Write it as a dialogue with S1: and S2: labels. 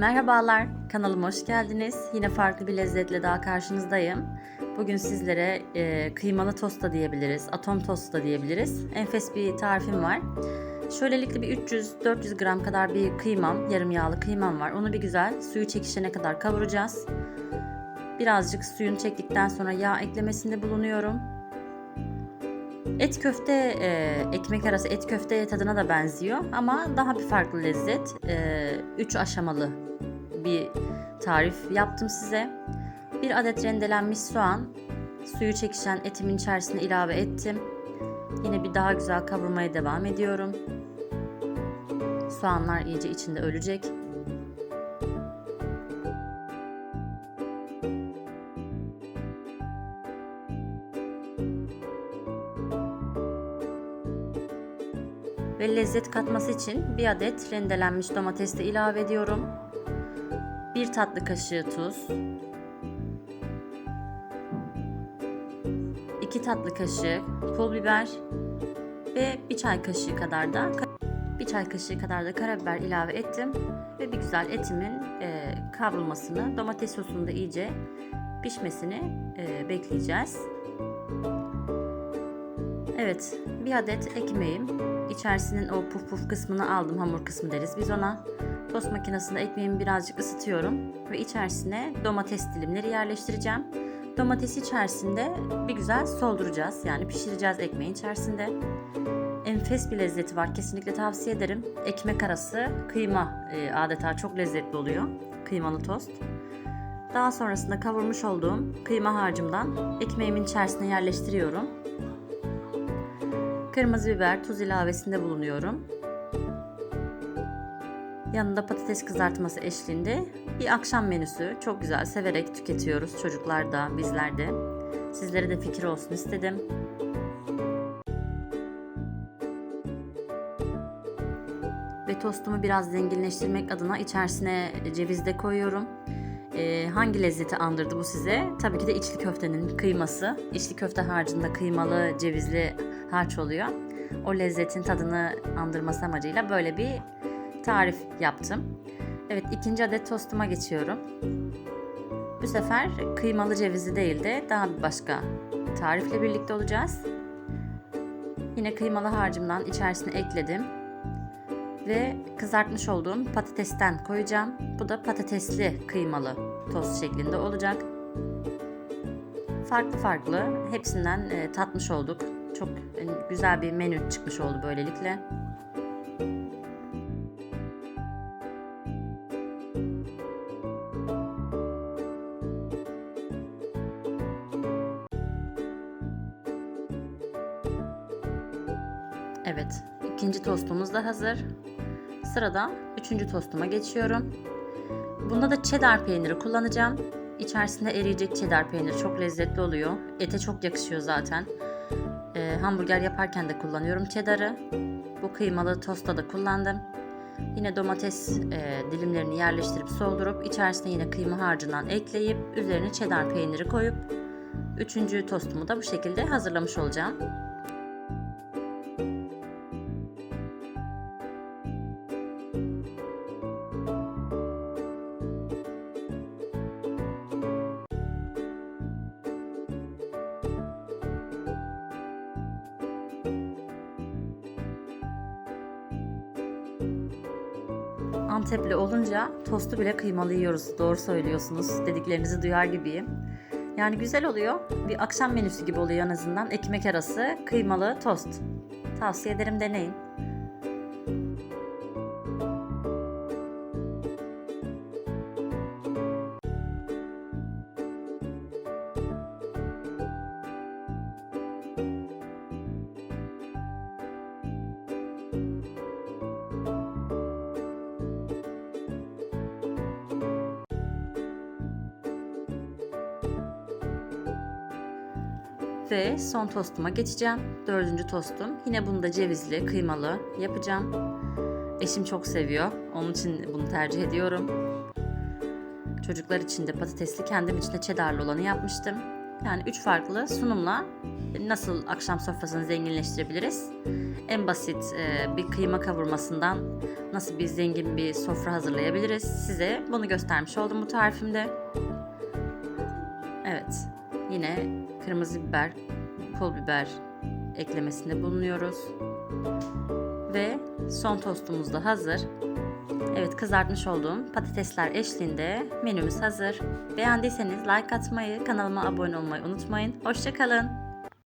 S1: Merhabalar, kanalıma hoş geldiniz. Yine farklı bir lezzetle daha karşınızdayım. Bugün sizlere e, kıymalı tost da diyebiliriz, atom tost da diyebiliriz. Enfes bir tarifim var. Şöylelikle bir 300-400 gram kadar bir kıymam, yarım yağlı kıymam var. Onu bir güzel suyu çekişene kadar kavuracağız. Birazcık suyunu çektikten sonra yağ eklemesinde bulunuyorum. Et köfte, e, ekmek arası et köfte tadına da benziyor ama daha bir farklı lezzet. 3 aşamalı bir tarif yaptım size. Bir adet rendelenmiş soğan, suyu çekişen etimin içerisine ilave ettim. Yine bir daha güzel kavurmaya devam ediyorum. Soğanlar iyice içinde ölecek. Ve lezzet katması için bir adet rendelenmiş domates de ilave ediyorum. Bir tatlı kaşığı tuz. 2 tatlı kaşığı pul biber ve bir çay kaşığı kadar da bir çay kaşığı kadar da karabiber ilave ettim ve bir güzel etimin e, kavrulmasını, domates sosunda iyice pişmesini e, bekleyeceğiz. Evet, bir adet ekmeğim. İçerisinin o puf puf kısmını aldım, hamur kısmı deriz biz ona. Tost makinesinde ekmeğimi birazcık ısıtıyorum ve içerisine domates dilimleri yerleştireceğim. Domatesi içerisinde bir güzel solduracağız. Yani pişireceğiz ekmeğin içerisinde. Enfes bir lezzeti var. Kesinlikle tavsiye ederim. Ekmek arası kıyma e, adeta çok lezzetli oluyor. Kıymalı tost. Daha sonrasında kavurmuş olduğum kıyma harcımdan ekmeğimin içerisine yerleştiriyorum. Kırmızı biber, tuz ilavesinde bulunuyorum. Yanında patates kızartması eşliğinde bir akşam menüsü. Çok güzel, severek tüketiyoruz çocuklar da, bizler de. Sizlere de fikir olsun istedim. Ve tostumu biraz zenginleştirmek adına içerisine ceviz de koyuyorum. Ee, hangi lezzeti andırdı bu size? Tabii ki de içli köftenin kıyması. İçli köfte harcında kıymalı, cevizli harç oluyor. O lezzetin tadını andırması amacıyla böyle bir tarif yaptım. Evet ikinci adet tostuma geçiyorum. Bu sefer kıymalı cevizi değil de daha bir başka tarifle birlikte olacağız. Yine kıymalı harcımdan içerisine ekledim. Ve kızartmış olduğum patatesten koyacağım. Bu da patatesli kıymalı tost şeklinde olacak. Farklı farklı hepsinden e, tatmış olduk. Çok e, güzel bir menü çıkmış oldu böylelikle. Evet, ikinci tostumuz da hazır. Sırada üçüncü tostuma geçiyorum. Bunda da cheddar peyniri kullanacağım. İçerisinde eriyecek cheddar peyniri çok lezzetli oluyor. Ete çok yakışıyor zaten. Ee, hamburger yaparken de kullanıyorum cheddar'ı. Bu kıymalı tosta da kullandım. Yine domates e, dilimlerini yerleştirip soldurup içerisine yine kıyma harcından ekleyip üzerine cheddar peyniri koyup üçüncü tostumu da bu şekilde hazırlamış olacağım. Antepli olunca tostu bile kıymalı yiyoruz. Doğru söylüyorsunuz. Dediklerinizi duyar gibiyim. Yani güzel oluyor. Bir akşam menüsü gibi oluyor en azından. Ekmek arası kıymalı tost. Tavsiye ederim deneyin. Ve son tostuma geçeceğim. Dördüncü tostum. Yine bunu da cevizli, kıymalı yapacağım. Eşim çok seviyor. Onun için bunu tercih ediyorum. Çocuklar için de patatesli, kendim için de cheddarlı olanı yapmıştım. Yani üç farklı sunumla nasıl akşam sofrasını zenginleştirebiliriz? en basit e, bir kıyma kavurmasından nasıl bir zengin bir sofra hazırlayabiliriz. Size bunu göstermiş oldum bu tarifimde. Evet, yine kırmızı biber, pul biber eklemesinde bulunuyoruz. Ve son tostumuz da hazır. Evet kızartmış olduğum patatesler eşliğinde menümüz hazır. Beğendiyseniz like atmayı, kanalıma abone olmayı unutmayın. Hoşçakalın.